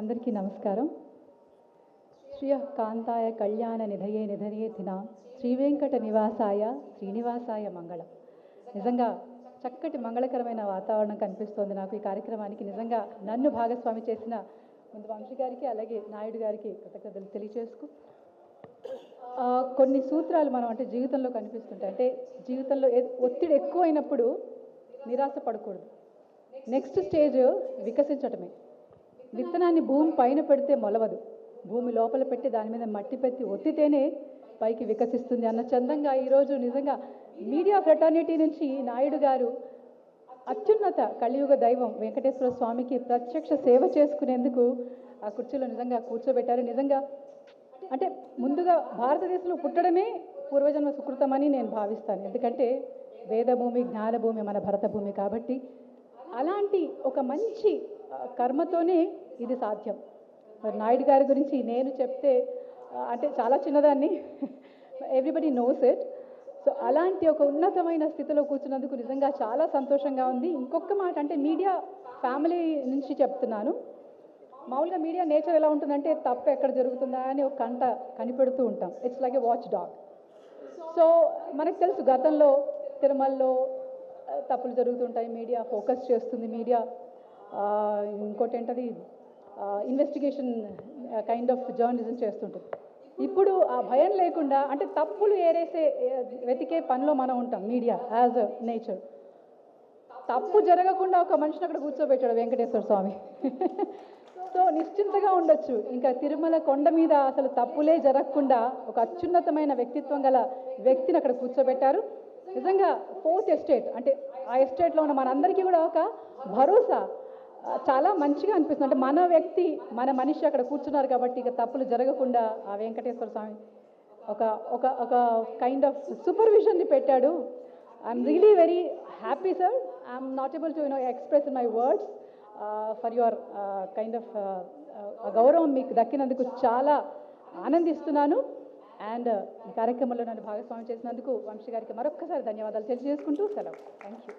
అందరికీ నమస్కారం. శ్రియ కాంతాయ కళ్యాణ నిధయే నిధయేతిన శ్రీ వెంకట నివాసాయ శ్రీనివాసాయ మంగళం. నిజంగా చక్కటి మంగళకరమైన వాతావరణం కనిపిస్తోంది నాకు ఈ కార్యక్రమానికి. నిజంగా నన్ను భాగస్వామి చేసిన ముందు వంశీ గారికి అలాగే నాయుడు గారికి కృతజ్ఞతలు తెలియచేసుకు కొన్ని సూత్రాలు మనం అంటే జీవితంలో కనిపిస్తుంటాయి. అంటే జీవితంలో ఒత్తిడి ఎక్కువైనప్పుడు నిరాశ పడకూడదు. నెక్స్ట్ స్టేజ్ వికసించటమే. విత్తనాన్ని భూమి పైన పెడితే మొలవదు. భూమి లోపల పెట్టి దాని మీద మట్టి పెట్టి ఒత్తితేనే పైకి వికసిస్తుంది అన్న చందంగా ఈరోజు నిజంగా మీడియా ఫ్రెటర్నిటీ నుంచి నాయుడు గారు అత్యున్నత కలియుగ దైవం వెంకటేశ్వర స్వామికి ప్రత్యక్ష సేవ చేసుకునేందుకు ఆ కుర్చీలో నిజంగా కూర్చోబెట్టారు. నిజంగా అంటే ముందుగా భారతదేశంలో పుట్టడమే పూర్వజన్మ సుకృతమని నేను భావిస్తాను. ఎందుకంటే వేదభూమి జ్ఞానభూమి మన భరతభూమి కాబట్టి అలాంటి ఒక మంచి కర్మతోనే ఇది సాధ్యం. మరి నాయుడు గారి గురించి నేను చెప్తే అంటే చాలా చిన్నదాన్ని ఎవ్రీబడి నోస్ ఇట్ సో అలాంటి ఒక ఉన్నతమైన స్థితిలో కూర్చున్నందుకు నిజంగా చాలా సంతోషంగా ఉంది. ఇంకొక మాట అంటే మీడియా ఫ్యామిలీ నుంచి చెప్తున్నాను. మామూలుగా మీడియా నేచర్ ఎలా ఉంటుందంటే తప్పు ఎక్కడ జరుగుతుందా అని ఒక కంట కనిపెడుతూ ఉంటాం. It's like a watch dog so మనకు తెలుసు గతంలో తిరుమలలో తప్పులు జరుగుతుంటాయి. మీడియా ఫోకస్ చేస్తుంది. మీడియా ఇంకోటి ఏంటది ఇన్వెస్టిగేషన్ కైండ్ ఆఫ్ జర్నలిజం చేస్తుంటుంది. ఇప్పుడు ఆ భయం లేకుండా అంటే తప్పులు ఏరేసే వెతికే పనిలో మనం ఉంటాం మీడియా యాజ్ అ నేచర్ తప్పు జరగకుండా ఒక మనిషిని అక్కడ కూర్చోబెట్టాడు వెంకటేశ్వర స్వామి. సో నిశ్చింతగా ఉండొచ్చు. ఇంకా తిరుమల కొండ మీద అసలు తప్పులే జరగకుండా ఒక అత్యున్నతమైన వ్యక్తిత్వం గల వ్యక్తిని అక్కడ కూర్చోబెట్టారు. నిజంగా ఫోర్త్ ఎస్టేట్ అంటే ఆ ఎస్టేట్లో ఉన్న మనందరికీ కూడా ఒక భరోసా. చాలా మంచిగా అనిపిస్తుంది. అంటే మన వ్యక్తి మన మనిషి అక్కడ కూర్చున్నారు కాబట్టి ఇక తప్పులు జరగకుండా ఆ వెంకటేశ్వర స్వామి ఒక ఒక ఒక కైండ్ ఆఫ్ సూపర్విజన్ని పెట్టాడు. I'm really very happy sir I'm not able to you know express in my words for your kind of గౌరవం మీకు దక్కినందుకు చాలా ఆనందిస్తున్నాను. అండ్ ఈ కార్యక్రమంలో నన్ను భాగస్వామ్యం చేసినందుకు వంశీ గారికి మరొక్కసారి ధన్యవాదాలు తెలియజేసుకుంటూ సెలవు. Thank you